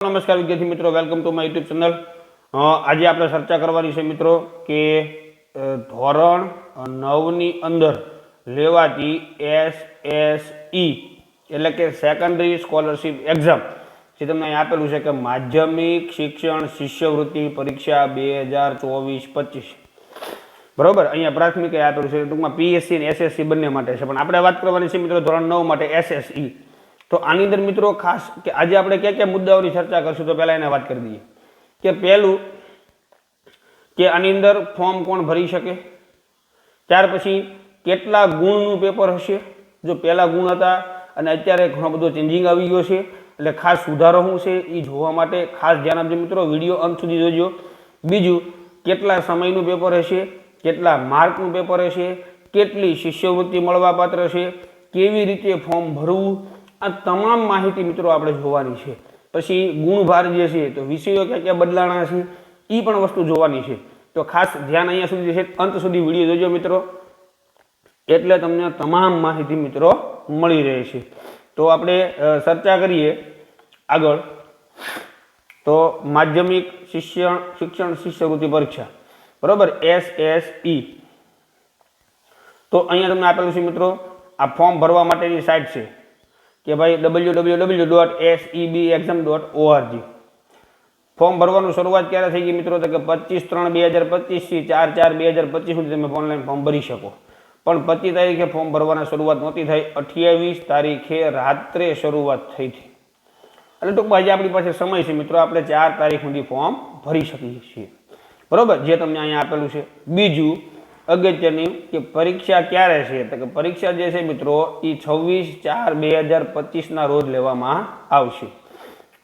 નમસ્કાર વિદ્યાર્થી મિત્રો welcome to my YouTube channel આજે આપણે ચર્ચા કરવાની છે મિત્રો કે ધોરણ નવની અંદર લેવાતી એસ એસ ઈ એટલે કે સેકન્ડરી સ્કોલરશિપ એક્ઝામ જે તમને અહીં આપેલું છે કે માધ્યમિક શિક્ષણ શિષ્યવૃત્તિ પરીક્ષા બે હજાર ચોવીસ પચીસ. બરોબર? અહીંયા પ્રાથમિક આપેલું છે. ટૂંકમાં પીએસસી અને એસએસસી બંને માટે છે. પણ આપણે વાત કરવાની છે મિત્રો ધોરણ નવ માટે એસએસઈ તો આની અંદર મિત્રો ખાસ કે આજે આપણે કયા કયા મુદ્દાઓની ચર્ચા કરશું તો પહેલા એને વાત કરી દઈએ. કે પહેલું કે આની અંદર ફોર્મ કોણ ભરી શકે? ત્યાર પછી કેટલા ગુણનું પેપર હશે? જો પહેલાં ગુણ હતા અને અત્યારે ઘણો બધો ચેન્જિંગ આવી ગયો છે, એટલે ખાસ સુધારો શું છે એ જોવા માટે ખાસ ધ્યાન આપજો મિત્રો, વીડિયો અંત સુધી જોજો. બીજું, કેટલા સમયનું પેપર હશે? કેટલા માર્કનું પેપર હશે? કેટલી શિષ્યવૃત્તિ મળવાપાત્ર છે? કેવી રીતે ફોર્મ ભરવું? આ તમામ માહિતી મિત્રો આપણે જોવાની છે. પછી ગુણભાર જે છે, તો વિષયો ક્યાં ક્યાં બદલાણા છે એ પણ વસ્તુ જોવાની છે. તો ખાસ ધ્યાન અહીંયા સુધી છે, અંત સુધી વીડિયો જોજો મિત્રો. એટલે તમને તમામ માહિતી મિત્રો મળી રહે છે. તો આપણે ચર્ચા કરીએ આગળ. તો માધ્યમિક શિક્ષણ શિક્ષણ શિષ્યવૃત્તિ પરીક્ષા. બરોબર? એસ એસ ઈ તો અહીંયા તમને આપેલું છે મિત્રો, આ ફોર્મ ભરવા માટેની સાઇટ છે. કે ભાઈ W W W dot SEB exam dot ORG form ભરવાનું શરૂઆત ક્યારે થઈ ગઈ મિત્રો? તો કે પચીસ ત્રણ બે હજાર પચીસથી ચાર ચાર બે હજાર પચીસ સુધી તમે ઓનલાઈન ફોર્મ ભરી શકો. પણ પચીસ તારીખે ફોર્મ ભરવાની શરૂઆત નહોતી થઈ. અઠ્યાવીસ તારીખે રાત્રે શરૂઆત થઈ હતી. એટલે ટૂંકમાં આજે આપણી પાસે સમય છે મિત્રો. આપણે ચાર તારીખ સુધી ફોર્મ ભરી શકીએ છીએ. બરોબર? જે તમને અહીંયા આપેલું છે. બીજું અગત્યની કે પરીક્ષા ક્યારે છે? તો કે પરીક્ષા જે છે મિત્રો એ છવ્વીસ ચાર બે હજાર પચીસના રોજ લેવામાં આવશે.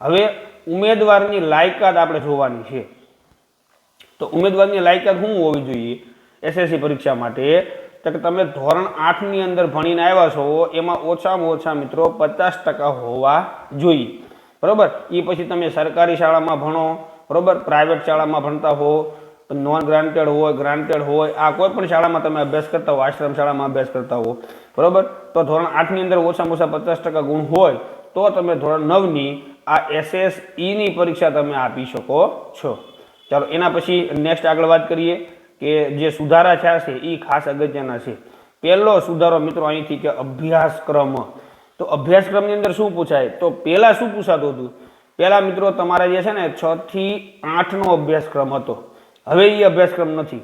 હવે ઉમેદવારની લાયકાત આપણે જોવાની છે. તો ઉમેદવારની લાયકાત શું હોવી જોઈએ? એસએસસી પરીક્ષા માટે. તો કે તમે ધોરણ આઠની અંદર ભણીને આવ્યા છો, એમાં ઓછામાં ઓછા મિત્રો પચાસ ટકા હોવા જોઈએ. બરાબર? એ પછી તમે સરકારી શાળામાં ભણો, બરોબર? પ્રાઇવેટ શાળામાં ભણતા હો નોન ગ્રાન્ટેડ હોય ગ્રાન્ટેડ હોય, આ કોઈ પણ શાળામાં તમે અભ્યાસ કરતા હો, આશ્રમ શાળામાં અભ્યાસ કરતા હો, બરોબર? તો ધોરણ આઠની અંદર ઓછામાં ઓછા પચાસ ટકા ગુણ હોય, તો તમે ધોરણ નવની આ એસએસઈની પરીક્ષા તમે આપી શકો છો. ચાલો, એના પછી નેક્સ્ટ આગળ વાત કરીએ કે જે સુધારા થયા છે એ ખાસ અગત્યના છે. પહેલો સુધારો મિત્રો અહીંથી કે અભ્યાસક્રમ. તો અભ્યાસક્રમની અંદર શું પૂછાય? તો પહેલાં શું પૂછાતું હતું? પહેલાં મિત્રો તમારા જે છે ને છથી આઠનો અભ્યાસક્રમ હતો. હવે એ અભ્યાસક્રમ નથી.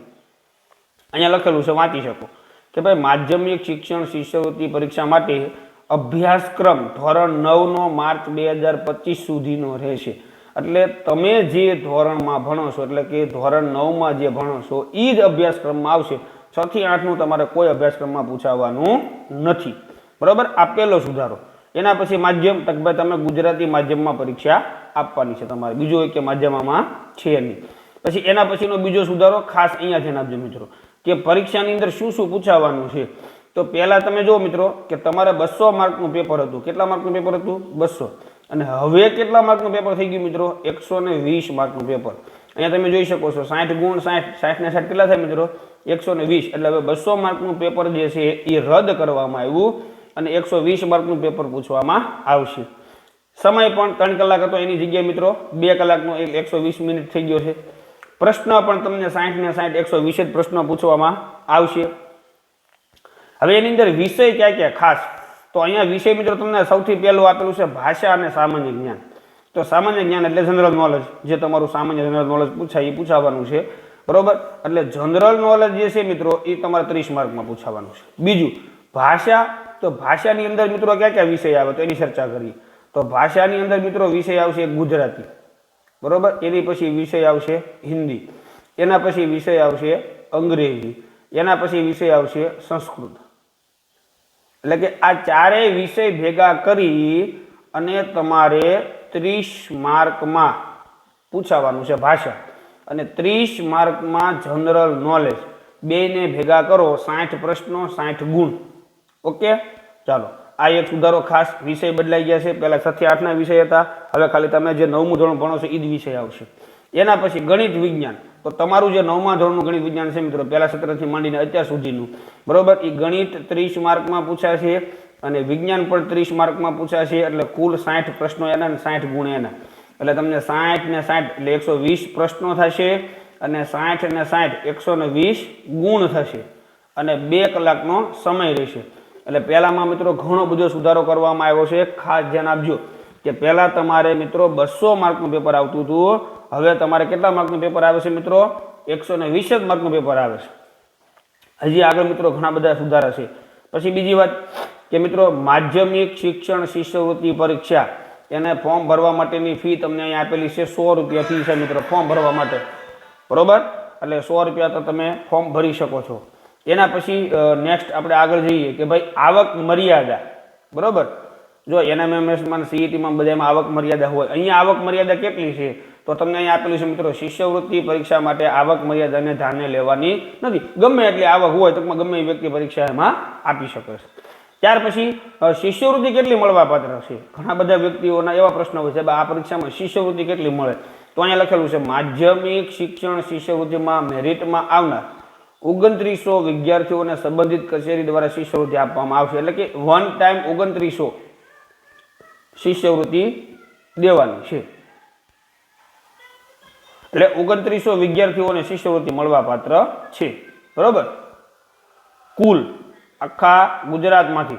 અહીંયા લખેલું છે, વાંચી શકો. કે ભાઈ, માધ્યમિક શિક્ષણ શિષ્યવૃત્તિ પરીક્ષા માટે અભ્યાસક્રમ ધોરણ નવનો માર્ચ બે હજાર પચીસ સુધીનો રહેશે. એટલે તમે જે ધોરણમાં ભણો છો, એટલે કે ધોરણ નવમાં જે ભણો છો એ જ અભ્યાસક્રમમાં આવશે. છ થી આઠનું તમારે કોઈ અભ્યાસક્રમમાં પૂછાવાનું નથી. બરાબર? આપેલો સુધારો. એના પછી માધ્યમ, તક ભાઈ, તમે ગુજરાતી માધ્યમમાં પરીક્ષા આપવાની છે તમારે. બીજું હોય કે માધ્યમમાં છે નહીં. પછી એના પછીનો બીજો સુધારો ખાસ અહીંયા ધ્યાન આપજો મિત્રો, કે પરીક્ષાની અંદર શું શું પૂછાવાનું છે? તો પહેલાં તમે જુઓ મિત્રો, કે તમારે બસો માર્કનું પેપર હતું. કેટલા માર્કનું પેપર હતું? બસો અને હવે કેટલા માર્કનું પેપર થઈ ગયું મિત્રો? એકસો ને વીસ માર્કનું પેપર. અહીંયા તમે જોઈ શકો છો, સાઠ ગુણ સાઠ સાઠ ને સાઠ કેટલા થાય મિત્રો? એકસો ને વીસ. એટલે હવે બસો માર્કનું પેપર જે છે એ રદ કરવામાં આવ્યું અને એકસો વીસ માર્કનું પેપર પૂછવામાં આવશે. સમય પણ ત્રણ કલાક હતો એની જગ્યાએ મિત્રો. બે કલાકનો એક એકસો વીસ મિનિટ થઈ ગયો છે. પ્રશ્ન પણ તમને સાઠ ને સાઠ એકસો વીસ પ્રશ્નો પૂછવામાં આવશે. હવે એની અંદર વિષય ક્યાં ક્યાં? ખાસ. તો અહીંયા વિષય મિત્રો તમને સૌથી પહેલું આપેલું છે ભાષા અને સામાન્ય જ્ઞાન. તો સામાન્ય જ્ઞાન એટલે જનરલ નોલેજ જે તમારું સામાન્ય જનરલ નોલેજ પૂછાય એ પૂછાવાનું છે. બરોબર? એટલે જનરલ નોલેજ જે છે મિત્રો એ તમારે ત્રીસ માર્કમાં પૂછાવાનું છે. બીજું, ભાષા. તો ભાષાની અંદર મિત્રો ક્યાં ક્યાં વિષય આવે? તો એની ચર્ચા કરીએ. તો ભાષાની અંદર મિત્રો વિષય આવશે ગુજરાતી. બરોબર? એની પછી વિષય આવશે હિન્દી. એના પછી વિષય આવશે અંગ્રેજી. એના પછી વિષય આવશે સંસ્કૃત. એટલે કે આ ચારેય વિષય ભેગા કરી અને તમારે ત્રીસ માર્કમાં પૂછાવાનું છે ભાષા. અને ત્રીસ માર્કમાં જનરલ નોલેજ. બેને ભેગા કરો સાઠ પ્રશ્નો, સાઠ ગુણ. ઓકે? ચાલો. આ એક સુધારો ખાસ વિષય બદલાઈ ગયા છે. પહેલાં છથી આઠના વિષય હતા. હવે ખાલી તમે જે નવમું ધોરણ ભણો છો એ જ વિષય આવશે. એના પછી ગણિત વિજ્ઞાન. તો તમારું જે નવમા ધોરણનું ગણિત વિજ્ઞાન છે મિત્રો, પહેલા સત્રથી માંડીને અત્યાર સુધીનું, બરોબર? એ ગણિત ત્રીસ માર્કમાં પૂછાશે અને વિજ્ઞાન પણ ત્રીસ માર્કમાં પૂછાશે, એટલે કુલ સાઠ પ્રશ્નો એના અને સાઠ ગુણ એના. એટલે તમને સાઠ ને સાઠ, એટલે એકસો વીસ પ્રશ્નો થશે અને સાઠ ને સાઠ, એકસો ને વીસ ગુણ થશે. અને બે કલાકનો સમય રહેશે. એટલે પહેલામાં મિત્રો ઘણો બધો સુધારો કરવામાં આવ્યો છે. ખાસ ધ્યાન આપજો કે પહેલાં તમારે મિત્રો બસો માર્કનું પેપર આવતું હતું. હવે તમારે કેટલા માર્કનું પેપર આવે છે મિત્રો? એકસો ને વીસ જ માર્કનું પેપર આવે છે. હજી આગળ મિત્રો ઘણા બધા સુધારા છે. પછી બીજી વાત કે મિત્રો માધ્યમિક શિક્ષણ શિષ્યવૃત્તિ પરીક્ષા એને ફોર્મ ભરવા માટેની ફી તમને અહીંયા આપેલી છે. સો રૂપિયા ફી છે મિત્રો ફોર્મ ભરવા માટે. બરોબર? એટલે સો રૂપિયા તો તમે ફોર્મ ભરી શકો છો. એના પછી નેક્સ્ટ આપણે આગળ જઈએ કે ભાઈ આવક મર્યાદા, બરોબર? જો એનએમએમએસમાં સીઈટીમાં બધામાં આવક મર્યાદા હોય, અહીંયા આવક મર્યાદા કેટલી છે? તો તમને અહીંયા આપેલું છે મિત્રો, શિષ્યવૃત્તિ પરીક્ષા માટે આવક મર્યાદાને ધ્યાને લેવાની નથી. ગમે એટલી આવક હોય તો ગમે એ વ્યક્તિ પરીક્ષા એમાં આપી શકે છે. ત્યાર પછી શિષ્યવૃત્તિ કેટલી મળવા પાત્ર છે? ઘણા બધા વ્યક્તિઓના એવા પ્રશ્નો હોય છે આ પરીક્ષામાં શિષ્યવૃત્તિ કેટલી મળે? તો અહીંયા લખેલું છે, માધ્યમિક શિક્ષણ શિષ્યવૃત્તિમાં મેરિટમાં આવનાર ઓગણત્રીસો વિદ્યાર્થીઓને સંબંધિત કચેરી દ્વારા શિષ્યવૃત્તિ આપવામાં આવશે. એટલે કે વન ટાઈમ ઓગણત્રીસો શિષ્યવૃત્તિ દેવાની છે. એટલે ઓગણત્રીસો વિદ્યાર્થીઓને શિષ્યવૃત્તિ મળવા પાત્ર છે. બરોબર? કુલ આખા ગુજરાતમાંથી.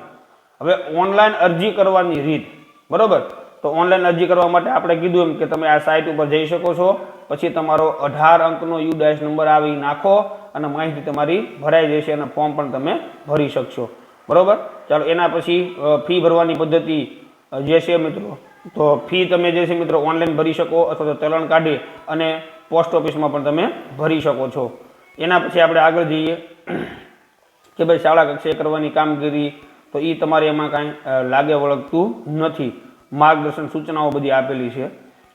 હવે ઓનલાઈન અરજી કરવાની રીત. બરોબર? તો ઓનલાઈન અરજી કરવા માટે આપણે કીધું એમ કે તમે આ સાઇટ ઉપર જઈ શકો છો. પછી તમારો અઢાર અંકનો યુડાઇસ નંબર આવી નાખો. અને માહિતી તમારી ભરાઈ જશે અને ફોર્મ પણ તમે ભરી શકશો. બરાબર? ચાલો, એના પછી ફી ભરવાની પદ્ધતિ જે છે મિત્રો, તો ફી તમે જે છે મિત્રો ઓનલાઈન ભરી શકો અથવા તો ચલણ કાઢી અને પોસ્ટ ઓફિસમાં પણ તમે ભરી શકો છો. એના પછી આપણે આગળ જઈએ કે ભાઈ શાળા કક્ષાએ કરવાની કામગીરી, તો એ તમારે એમાં કાંઈ લાગે વળગતું નથી. માર્ગદર્શન સૂચનાઓ બધી આપેલી છે.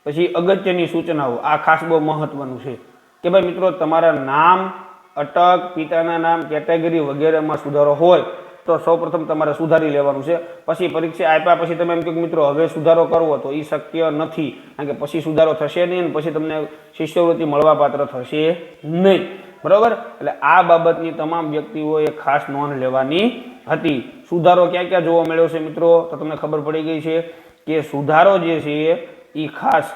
પછી અગત્યની સૂચનાઓ, આ ખાસ બહુ મહત્વનું છે. કે ભાઈ મિત્રો, તમારા નામ અટક, પિતાના નામ, કેટેગરી વગેરેમાં સુધારો હોય તો સૌપ્રથમ તમારે સુધારી લેવાનું છે. પછી પરીક્ષા આપ્યા પછી તમે એમ કહો મિત્રો, હવે સુધારો કરવો તો એ શક્ય નથી. કારણ કે પછી સુધારો થશે નહીં અને પછી તમને શિષ્યવૃત્તિ મળવા પાત્ર થશે નહીં. બરાબર? એટલે આ બાબતની તમામ વ્યક્તિઓએ ખાસ નોંધ લેવાની હતી. સુધારો ક્યાં ક્યાં જોવા મળ્યો છે મિત્રો? તો તમને ખબર પડી ગઈ છે કે સુધારો જે છે એ ખાસ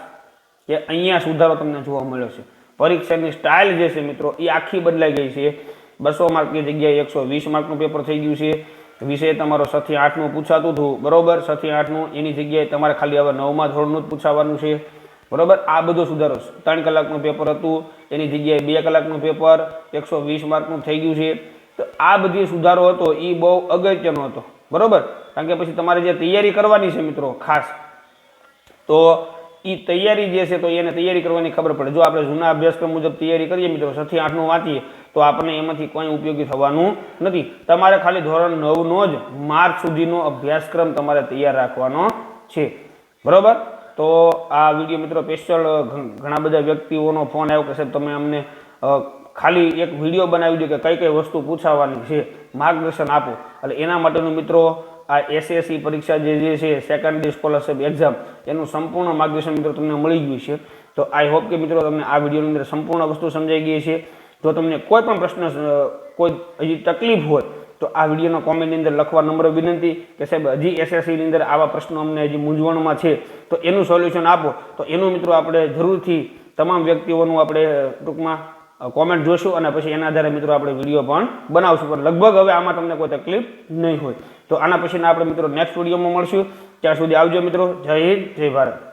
કે અહીંયા સુધારો તમને જોવા મળ્યો છે. પરીક્ષાની સ્ટાઇલ જે છે મિત્રો, એ આખી બદલાઈ ગઈ છે. બસો માર્કની જગ્યાએ એકસો વીસ માર્કનું પેપર થઈ ગયું છે. વિષય તમારો સથી આઠનું પૂછાતું હતું, બરોબર? સથી આઠનું એની જગ્યાએ તમારે ખાલી હવે નવમા ધોરણનું જ પૂછાવાનું છે. બરોબર? આ બધો સુધારો. ત્રણ કલાકનું પેપર હતું, એની જગ્યાએ બે કલાકનું પેપર એકસો વીસ માર્કનું થઈ ગયું છે. તો આ બધી સુધારો હતો, એ બહુ અગત્યનો હતો. બરોબર? કારણ કે પછી તમારે જે તૈયારી કરવાની છે મિત્રો, ખાસ, તો એ તૈયારી જે છે તો એને તૈયારી કરવાની ખબર પડે. જો આપણે જૂના અભ્યાસક્રમ મુજબ તૈયારી કરીએ મિત્રો, છથી આઠનું વાંચીએ, તો આપણને એમાંથી કોઈ ઉપયોગી થવાનું નથી. તમારે ખાલી ધોરણ નવનો જ માર્ચ સુધીનો અભ્યાસક્રમ તમારે તૈયાર રાખવાનો છે. બરાબર? તો આ વીડિયો મિત્રો સ્પેશિયલ ઘણા બધા વ્યક્તિઓનો ફોન આવ્યો કે સાહેબ તમે અમને ખાલી એક વીડિયો બનાવી દો કે કઈ કઈ વસ્તુ પૂછાવાની છે, માર્ગદર્શન આપો. એટલે એના માટેનું મિત્રો આ એસએસસી પરીક્ષા જે જે છે સેકન્ડરી સ્કોલરશિપ એક્ઝામ એનું સંપૂર્ણ માર્ગદર્શન મિત્રો તમને મળી ગયું છે. તો આઈ હોપ કે મિત્રો તમને આ વિડીયોની અંદર સંપૂર્ણ વસ્તુ સમજાઈ ગઈ છે. જો તમને કોઈ પણ પ્રશ્ન કોઈ હજી તકલીફ હોય, તો આ વિડીયોના કોમેન્ટની અંદર લખવા નંબર વિનંતી કે સાહેબ, હજી એસએસસીની અંદર આવા પ્રશ્નો અમને હજી મૂંઝવણમાં છે, તો એનું સોલ્યુશન આપો. તો એનું મિત્રો આપણે જરૂરથી તમામ વ્યક્તિઓનું આપણે ટૂંકમાં કોમેન્ટ જોશું અને પછી એના આધારે મિત્રો આપણે વીડિયો પણ બનાવશું. પણ લગભગ હવે આમાં તમને કોઈ તકલીફ નહીં હોય. તો આના પછીના આપણે મિત્રો નેક્સ્ટ વિડીયોમાં મળશું. ત્યાં સુધી આવજો મિત્રો. જય હિન્દ, જય ભારત.